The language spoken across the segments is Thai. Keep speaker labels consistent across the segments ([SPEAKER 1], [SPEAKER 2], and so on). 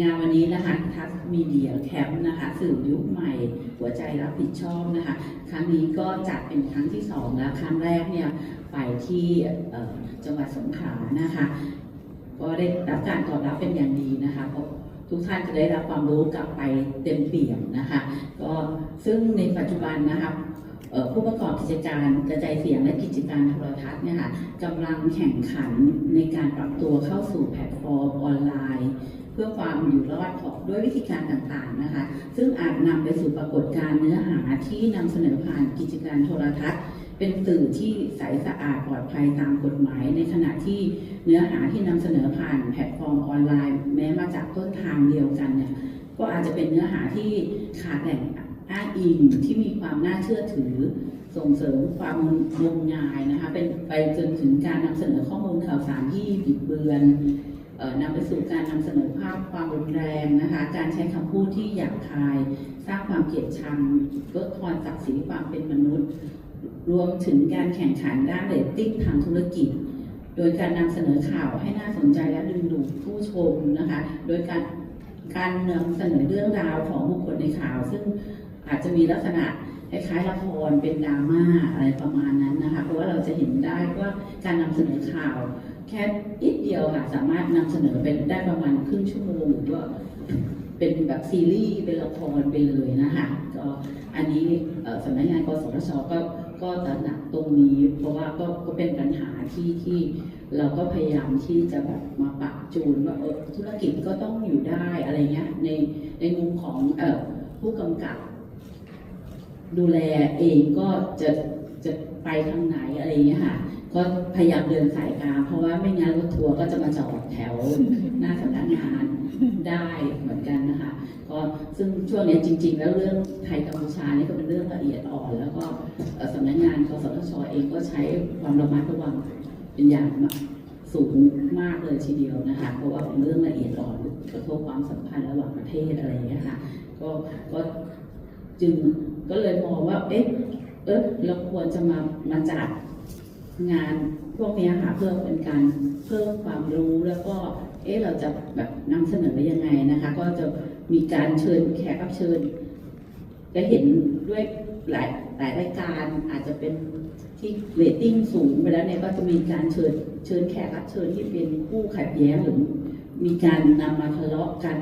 [SPEAKER 1] งานวันนี้นะคะทัศมีเดียแคมป์นะคะสื่อยุคใหม่ หัวใจรับผิดชอบนะคะ ครั้งนี้ก็จัดเป็นครั้งที่สองแล้วครั้งแรกเนี่ยไปที่จังหวัดสงขลานะคะ ก็ได้รับการตอบรับเป็นอย่างดีนะคะเพราะทุกท่านจะได้รับความรู้กลับไปเต็มเปี่ยมนะคะ ก็ซึ่งในปัจจุบันนะคะ ผู้ประกอบกิจการกระจายเสียงและกิจการโทรทัศน์เนี่ยค่ะกำลังแข่งขันในการปรับตัวเข้าสู่แพลตฟอร์มออนไลน์ เพื่อความอยู่รอดของด้วยวิธีการต่างๆนะคะ ซึ่งอาจนำไปสู่ปรากฏการณ์เนื้อหาที่นำเสนอผ่านกิจการโทรทัศน์ เป็นสื่อที่ใสสะอาดปลอดภัยตามกฎหมาย ในขณะที่เนื้อหาที่นำเสนอผ่านแพลตฟอร์มออนไลน์ แม้มาจากต้นทางเดียวกันเนี่ยก็อาจจะเป็นเนื้อหาที่ขาดแหล่ง อ้างอิงที่มีความน่าเชื่อถือ ส่งเสริมความงมงายนะคะเป็นไปจนถึงการนำเสนอข้อมูลข่าวสารที่บิดเบือนออนำไปสู่การนำเสนอภาพความรุนแรงนะคะ การใช้คำพูดที่หยาบคาย สร้างความเกลียดชังลดทอนศักดิ์ศรีความเป็นมนุษย์ รวมถึงการแข่งขันด้านเรตติ้งทางธุรกิจ โดยการนำเสนอข่าวให้น่าสนใจและดึงดูดผู้ชมนะคะ โดยการการนำเสนอเรื่องราวของบุคคลในข่าว ซึ่ง อาจจะมีลักษณะคล้ายๆละครเป็นดราม่าอะไรประมาณนั้นนะคะเพราะว่าเราจะเห็นได้ว่าการนำเสนอข่าว แค่นิดเดียวค่ะสามารถนำเสนอเป็นได้ประมาณครึ่งชั่วโมงหรือว่าเป็นแบบซีรีส์เป็นละครไปเลยนะคะก็อันนี้สำนักงานกสทชก็ก็ตระหนักตรงนี้ เพราะว่าก็ก็เป็นปัญหาที่ที่เราก็พยายามที่จะแบบมาปรับจูนว่าเออธุรกิจก็ต้องอยู่ได้อะไรเงี้ยในในมุมของเออผู้กำกับ ดูแลเองก็จะจะไปทางไหนอะไรอย่างเงี้ยค่ะ ก็พยายามเดินสายกลางเพราะว่าไม่งั้นรถทัวร์ก็จะมาจอดแถวหน้าสำนักงานได้เหมือนกันนะคะ ก็ซึ่งช่วงเนี้ยจริง ๆ แล้วเรื่องไทยกัมพูชานี่ก็เป็นเรื่องละเอียดอ่อน แล้วก็เอ่อสำนักงานกสทชเองก็ใช้ความระมัดระวังเป็นอย่างสูงมากเลยทีเดียวนะคะ เพราะว่าเป็นเรื่องละเอียดอ่อนกระทบความสัมพันธ์ระหว่างประเทศอะไรอย่างเงี้ยค่ะ ก็ก็จึง ก็เลยมองว่า เอ๊ะ เออเราควรจะมา มาจัดงานพวกนี้ค่ะเพื่อเป็นการเพิ่มความรู้แล้วก็ เอ๊ะ เราจะแบบนำเสนอยังไงนะคะ ก็จะมีการเชิญแขกรับเชิญจะเห็นด้วยหลายหลายรายการอาจจะเป็นที่เรตติ้งสูงไปแล้วเนี่ยก็จะมีการเชิญเชิญแขกรับเชิญที่เป็นผู้ขัดแย้งหรือมีการนำมาทะเลาะกัน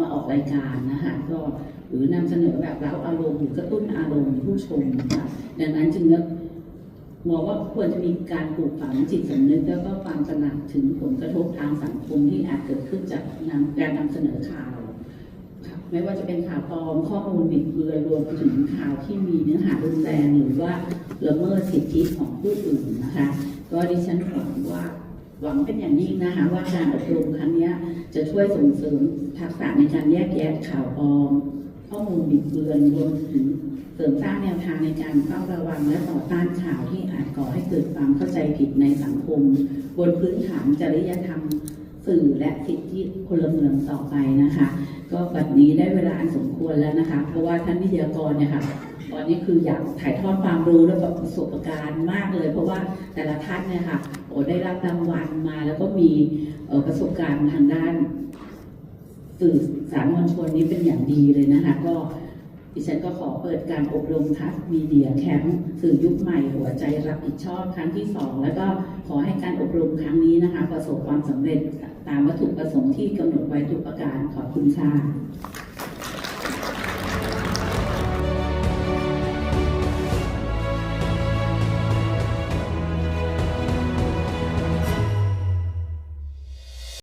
[SPEAKER 1] มาออกรายการนะคะก็หรือนำเสนอแบบเร้าอารมณ์หรือกระตุ้นอารมณ์ผู้ชมนะคะดังนั้นจึงมองว่าควรจะมีการปลูกฝังจิตสำนึกแล้วก็ความตระหนักถึงผลกระทบทางสังคมที่อาจเกิดขึ้นจากการนำเสนอข่าวไม่ว่าจะเป็นข่าวปลอมข้อมูลบิดเบือนรวมไปถึงข่าวที่มีเนื้อหารุนแรงหรือว่าละเมิดสิทธิของผู้อื่นนะคะ ก็ดิฉันหวังว่า หวังเป็นอย่างยิ่งนะคะว่าการอบรมครั้งนี้จะช่วยส่งเสริมทักษะในการแยกแยะข่าวปลอม ข้อมูลบิดเบือนรวมถึงเสริมสร้างแนวทางในการเฝ้าระวังและต่อต้านข่าวที่อาจก่อให้เกิดความเข้าใจผิดในสังคม บนพื้นฐานจริยธรรม สื่อและสิทธิพลเมืองต่อไปนะคะ ก็บัดนี้ได้เวลาอันสมควรแล้วนะคะ เพราะว่าท่านวิทยากรเนี่ยค่ะตอนนี้คืออยากถ่ายทอดความรู้และประสบการณ์มากเลย เพราะว่าแต่ละท่านเนี่ยค่ะโอ้ได้รับรางวัลมาแล้วก็มีประสบการณ์ทางด้านสื่อสารมวลชนนี้เป็นอย่างดีเลยนะคะ ก็ ดิฉันก็ขอเปิดการอบรมทัศมีเดียแคมป์สื่อยุคใหม่หัวใจรับผิดชอบครั้งที่สองแล้วก็ขอให้การอบรมครั้งนี้นะคะ ประสบความสำเร็จตามวัตถุประสงค์ที่กำหนดไว้ทุกประการขอบคุณค่ะ